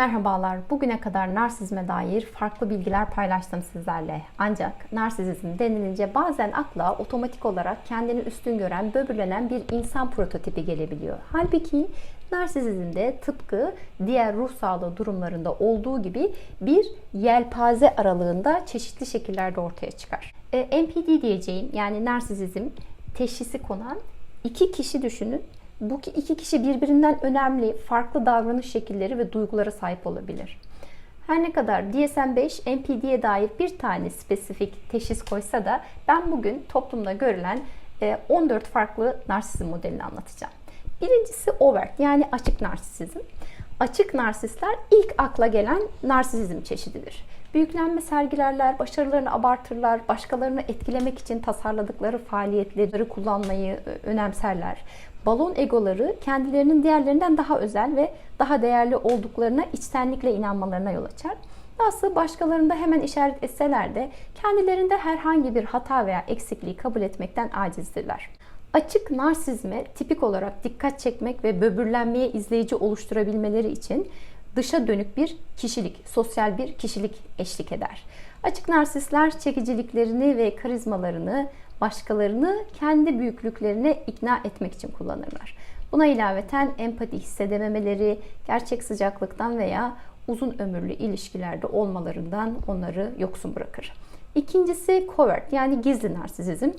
Merhabalar. Bugüne kadar narsizme dair farklı bilgiler paylaştım sizlerle. Ancak narsizm denilince bazen akla otomatik olarak kendini üstün gören, böbürlenen bir insan prototipi gelebiliyor. Halbuki narsizmde tıpkı diğer ruh sağlığı durumlarında olduğu gibi bir yelpaze aralığında çeşitli şekillerde ortaya çıkar. E, NPD diyeceğim yani narsizm teşhisi konan iki kişi düşünün bu iki kişi birbirinden önemli, farklı davranış şekilleri ve duygulara sahip olabilir. Her ne kadar DSM-5 NPD'ye dair bir tane spesifik teşhis koysa da ben bugün toplumda görülen 14 e, farklı narsizm modelini anlatacağım. Birincisi overt yani açık narsizm. Açık narsistler ilk akla gelen narsizm çeşididir. Büyüklenme sergilerler, başarılarını abartırlar, başkalarını etkilemek için tasarladıkları faaliyetleri kullanmayı e, önemserler. Balon egoları kendilerinin diğerlerinden daha özel ve daha değerli olduklarına içtenlikle inanmalarına yol açar. Nasıl başkalarında hemen işaret etseler de kendilerinde herhangi bir hata veya eksikliği kabul etmekten acizdirler. Açık narsizme tipik olarak dikkat çekmek ve böbürlenmeye izleyici oluşturabilmeleri için dışa dönük bir kişilik, sosyal bir kişilik eşlik eder. Açık narsistler çekiciliklerini ve karizmalarını başkalarını kendi büyüklüklerine ikna etmek için kullanırlar. Buna ilaveten empati hissedememeleri, gerçek sıcaklıktan veya uzun ömürlü ilişkilerde olmalarından onları yoksun bırakır. İkincisi covert yani gizli narsizm.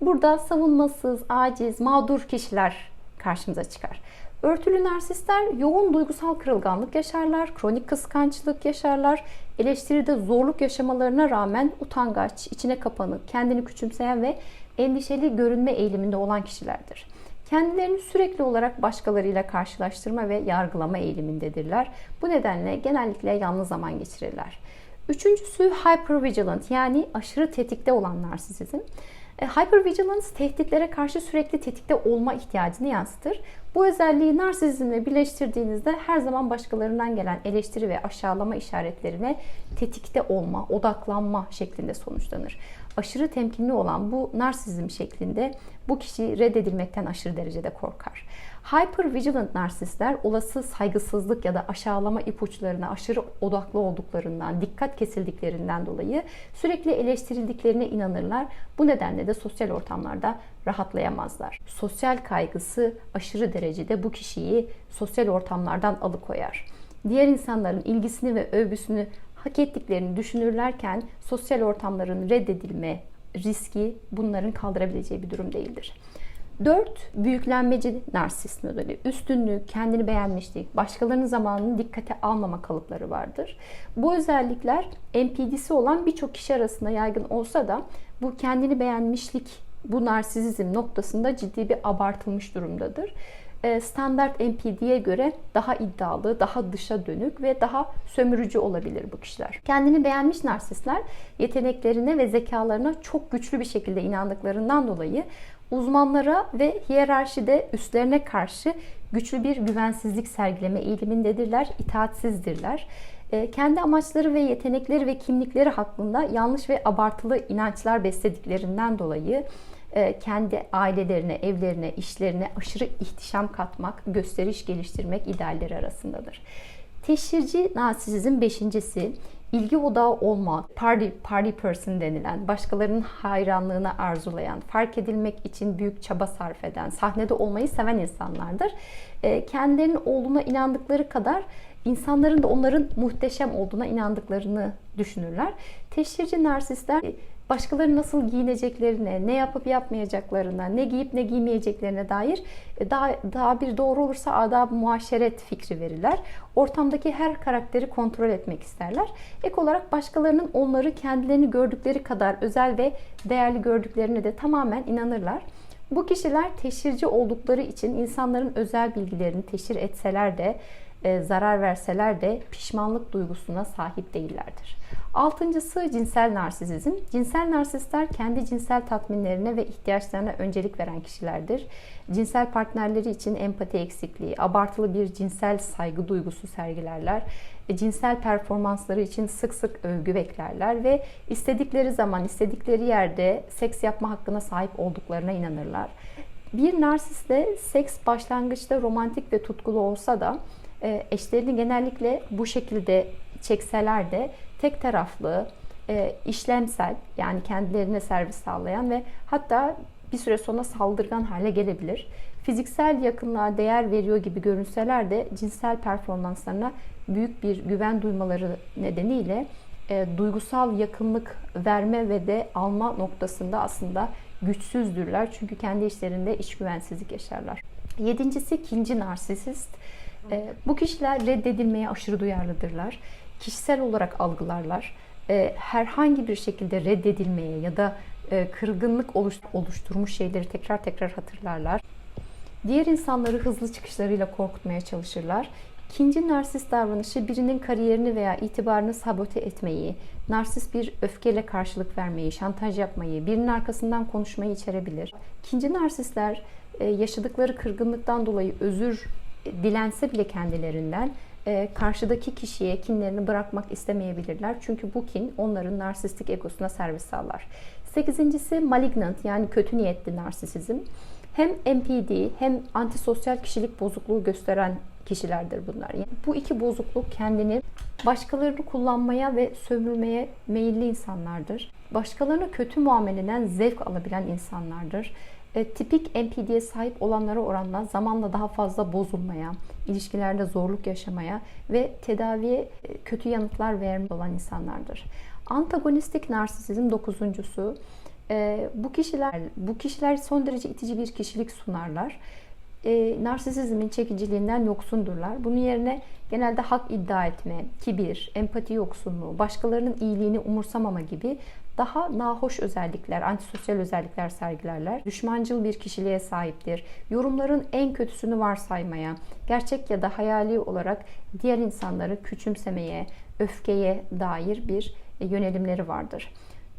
Burada savunmasız, aciz, mağdur kişiler karşımıza çıkar. Örtülü narsistler yoğun duygusal kırılganlık yaşarlar, kronik kıskançlık yaşarlar, eleştiride zorluk yaşamalarına rağmen utangaç, içine kapanık, kendini küçümseyen ve endişeli görünme eğiliminde olan kişilerdir. Kendilerini sürekli olarak başkalarıyla karşılaştırma ve yargılama eğilimindedirler. Bu nedenle genellikle yalnız zaman geçirirler. Üçüncüsü hypervigilant yani aşırı tetikte olan narsizm. E, hypervigilance tehditlere karşı sürekli tetikte olma ihtiyacını yansıtır. Bu özelliği narsizmle birleştirdiğinizde her zaman başkalarından gelen eleştiri ve aşağılama işaretlerine tetikte olma, odaklanma şeklinde sonuçlanır. Aşırı temkinli olan bu narsizm şeklinde bu kişi reddedilmekten aşırı derecede korkar. Hypervigilant narsistler olası saygısızlık ya da aşağılama ipuçlarına aşırı odaklı olduklarından, dikkat kesildiklerinden dolayı sürekli eleştirildiklerine inanırlar. Bu nedenle de sosyal ortamlarda rahatlayamazlar. Sosyal kaygısı aşırı derecede bu kişiyi sosyal ortamlardan alıkoyar. Diğer insanların ilgisini ve övgüsünü hak ettiklerini düşünürlerken sosyal ortamların reddedilme riski bunların kaldırabileceği bir durum değildir. 4. Büyüklenmeci narsist modeli. Üstünlük, kendini beğenmişlik, başkalarının zamanını dikkate almama kalıpları vardır. Bu özellikler NPD'si olan birçok kişi arasında yaygın olsa da bu kendini beğenmişlik, bu narsizm noktasında ciddi bir abartılmış durumdadır. E, standart NPD'ye göre daha iddialı, daha dışa dönük ve daha sömürücü olabilir bu kişiler. Kendini beğenmiş narsistler yeteneklerine ve zekalarına çok güçlü bir şekilde inandıklarından dolayı uzmanlara ve hiyerarşide üstlerine karşı güçlü bir güvensizlik sergileme eğilimindedirler, itaatsizdirler. E, kendi amaçları ve yetenekleri ve kimlikleri hakkında yanlış ve abartılı inançlar beslediklerinden dolayı kendi ailelerine, evlerine, işlerine aşırı ihtişam katmak, gösteriş geliştirmek idealleri arasındadır. Teşhirci narsizm beşincisi ilgi odağı olma, party, party person denilen, başkalarının hayranlığını arzulayan, fark edilmek için büyük çaba sarf eden, sahnede olmayı seven insanlardır. E, kendilerinin olduğuna inandıkları kadar insanların da onların muhteşem olduğuna inandıklarını düşünürler. Teşhirci narsistler başkaları nasıl giyineceklerine, ne yapıp yapmayacaklarına, ne giyip ne giymeyeceklerine dair e, daha, daha bir doğru olursa adab muaşeret fikri verirler. Ortamdaki her karakteri kontrol etmek isterler. Ek olarak başkalarının onları kendilerini gördükleri kadar özel ve değerli gördüklerine de tamamen inanırlar. Bu kişiler teşhirci oldukları için insanların özel bilgilerini teşhir etseler de e, zarar verseler de pişmanlık duygusuna sahip değillerdir. Altıncısı cinsel narsizm. Cinsel narsistler kendi cinsel tatminlerine ve ihtiyaçlarına öncelik veren kişilerdir. Cinsel partnerleri için empati eksikliği, abartılı bir cinsel saygı duygusu sergilerler. E, cinsel performansları için sık sık övgü beklerler ve istedikleri zaman, istedikleri yerde seks yapma hakkına sahip olduklarına inanırlar. Bir narsiste seks başlangıçta romantik ve tutkulu olsa da e, eşlerini genellikle bu şekilde çekseler de tek taraflı, e, işlemsel yani kendilerine servis sağlayan ve hatta bir süre sonra saldırgan hale gelebilir. Fiziksel yakınlığa değer veriyor gibi görünseler de cinsel performanslarına büyük bir güven duymaları nedeniyle e, duygusal yakınlık verme ve de alma noktasında aslında güçsüzdürler. Çünkü kendi işlerinde iç güvensizlik yaşarlar. Yedincisi ikinci narsisist. E, bu kişiler reddedilmeye aşırı duyarlıdırlar. Kişisel olarak algılarlar. E, herhangi bir şekilde reddedilmeye ya da e, kırgınlık oluş, oluşturmuş şeyleri tekrar tekrar hatırlarlar. Diğer insanları hızlı çıkışlarıyla korkutmaya çalışırlar. İkinci narsist davranışı birinin kariyerini veya itibarını sabote etmeyi, narsist bir öfkeyle karşılık vermeyi, şantaj yapmayı, birinin arkasından konuşmayı içerebilir. İkinci narsistler e, yaşadıkları kırgınlıktan dolayı özür dilense bile kendilerinden e, karşıdaki kişiye kinlerini bırakmak istemeyebilirler. Çünkü bu kin onların narsistik egosuna servis sağlar. Sekizincisi malignant yani kötü niyetli narsisizm. Hem MPD hem antisosyal kişilik bozukluğu gösteren kişilerdir bunlar. Yani bu iki bozukluk kendini başkalarını kullanmaya ve sömürmeye meyilli insanlardır. Başkalarına kötü muameleden zevk alabilen insanlardır. E, tipik NPD'ye sahip olanlara oranla zamanla daha fazla bozulmaya, ilişkilerde zorluk yaşamaya ve tedaviye e, kötü yanıtlar verme olan insanlardır. Antagonistik narsisizm dokuzuncusu. E, bu kişiler bu kişiler son derece itici bir kişilik sunarlar. E, narsisizmin çekiciliğinden yoksundurlar. Bunun yerine genelde hak iddia etme, kibir, empati yoksunluğu, başkalarının iyiliğini umursamama gibi daha nahoş özellikler, antisosyal özellikler sergilerler. Düşmancıl bir kişiliğe sahiptir. Yorumların en kötüsünü varsaymaya, gerçek ya da hayali olarak diğer insanları küçümsemeye, öfkeye dair bir yönelimleri vardır.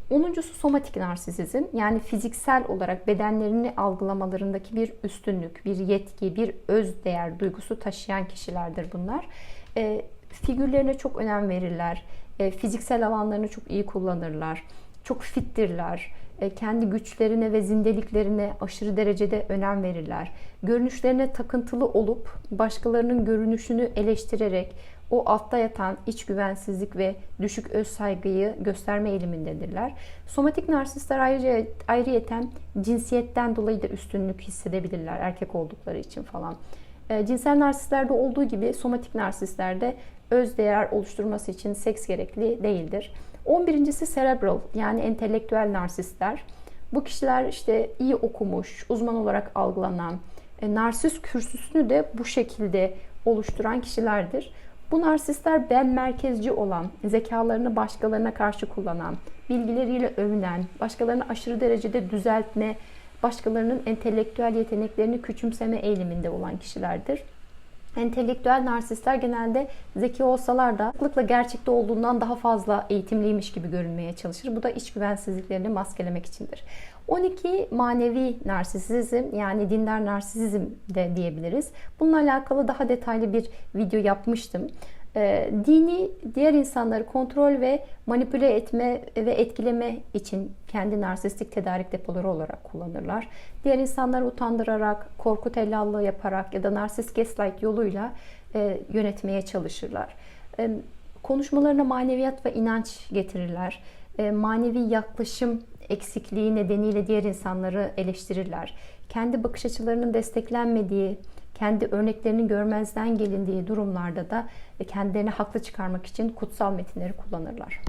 Onuncusu somatik narsisizm yani fiziksel olarak bedenlerini algılamalarındaki bir üstünlük, bir yetki, bir öz değer duygusu taşıyan kişilerdir bunlar. E, figürlerine çok önem verirler, e, fiziksel alanlarını çok iyi kullanırlar, çok fittirler, e, kendi güçlerine ve zindeliklerine aşırı derecede önem verirler. Görünüşlerine takıntılı olup başkalarının görünüşünü eleştirerek o altta yatan iç güvensizlik ve düşük öz saygıyı gösterme eğilimindedirler. Somatik narsistler ayrıca ayrıyeten cinsiyetten dolayı da üstünlük hissedebilirler erkek oldukları için falan. E, cinsel narsistlerde olduğu gibi somatik narsistlerde öz değer oluşturması için seks gerekli değildir. 11.si cerebral yani entelektüel narsistler. Bu kişiler işte iyi okumuş, uzman olarak algılanan, e, narsist kürsüsünü de bu şekilde oluşturan kişilerdir. Bu narsistler ben merkezci olan, zekalarını başkalarına karşı kullanan, bilgileriyle övünen, başkalarını aşırı derecede düzeltme, başkalarının entelektüel yeteneklerini küçümseme eğiliminde olan kişilerdir. Entelektüel narsistler genelde zeki olsalar da sıklıkla gerçekte olduğundan daha fazla eğitimliymiş gibi görünmeye çalışır. Bu da iç güvensizliklerini maskelemek içindir. 12 manevi narsisizm yani dindar narsisizm de diyebiliriz. Bununla alakalı daha detaylı bir video yapmıştım. Ee, dini diğer insanları kontrol ve manipüle etme ve etkileme için kendi narsistik tedarik depoları olarak kullanırlar. Diğer insanları utandırarak, korku tellallığı yaparak ya da narsist gaslight yoluyla e, yönetmeye çalışırlar. E, konuşmalarına maneviyat ve inanç getirirler. E, manevi yaklaşım eksikliği nedeniyle diğer insanları eleştirirler. Kendi bakış açılarının desteklenmediği, kendi örneklerinin görmezden gelindiği durumlarda da kendilerini haklı çıkarmak için kutsal metinleri kullanırlar.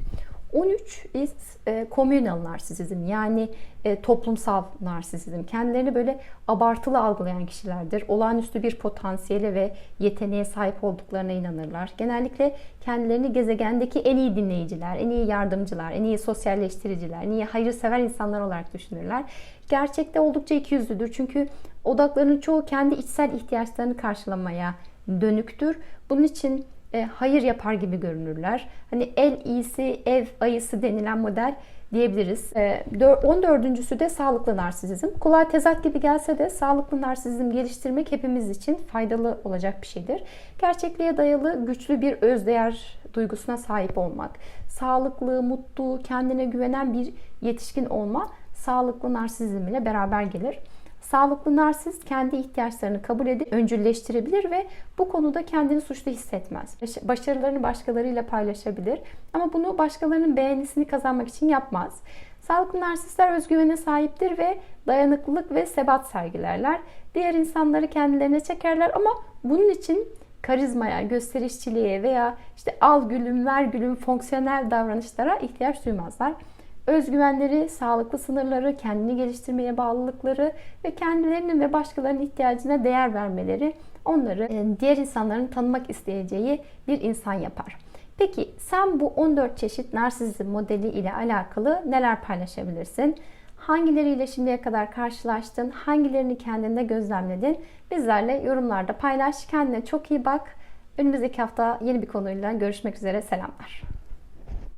13 is e, communal narsisizm yani e, toplumsal narsisizm. Kendilerini böyle abartılı algılayan kişilerdir. Olağanüstü bir potansiyele ve yeteneğe sahip olduklarına inanırlar. Genellikle kendilerini gezegendeki en iyi dinleyiciler, en iyi yardımcılar, en iyi sosyalleştiriciler, en iyi hayırsever insanlar olarak düşünürler. Gerçekte oldukça ikiyüzlüdür. Çünkü odaklarının çoğu kendi içsel ihtiyaçlarını karşılamaya dönüktür. Bunun için e, hayır yapar gibi görünürler. Hani el iyisi, ev ayısı denilen model diyebiliriz. E, 14. de sağlıklı narsizm. Kulağa tezat gibi gelse de sağlıklı narsizm geliştirmek hepimiz için faydalı olacak bir şeydir. Gerçekliğe dayalı güçlü bir özdeğer duygusuna sahip olmak, sağlıklı, mutlu, kendine güvenen bir yetişkin olma sağlıklı narsizm ile beraber gelir. Sağlıklı narsist kendi ihtiyaçlarını kabul edip öncülleştirebilir ve bu konuda kendini suçlu hissetmez. Baş- Başarılarını başkalarıyla paylaşabilir ama bunu başkalarının beğenisini kazanmak için yapmaz. Sağlıklı narsistler özgüvene sahiptir ve dayanıklılık ve sebat sergilerler. Diğer insanları kendilerine çekerler ama bunun için karizmaya, gösterişçiliğe veya işte al gülüm ver gülüm fonksiyonel davranışlara ihtiyaç duymazlar. Özgüvenleri, sağlıklı sınırları, kendini geliştirmeye bağlılıkları ve kendilerinin ve başkalarının ihtiyacına değer vermeleri onları e, diğer insanların tanımak isteyeceği bir insan yapar. Peki sen bu 14 çeşit narsizm modeli ile alakalı neler paylaşabilirsin? Hangileriyle şimdiye kadar karşılaştın? Hangilerini kendinde gözlemledin? Bizlerle yorumlarda paylaş. Kendine çok iyi bak. Önümüzdeki hafta yeni bir konuyla görüşmek üzere. Selamlar.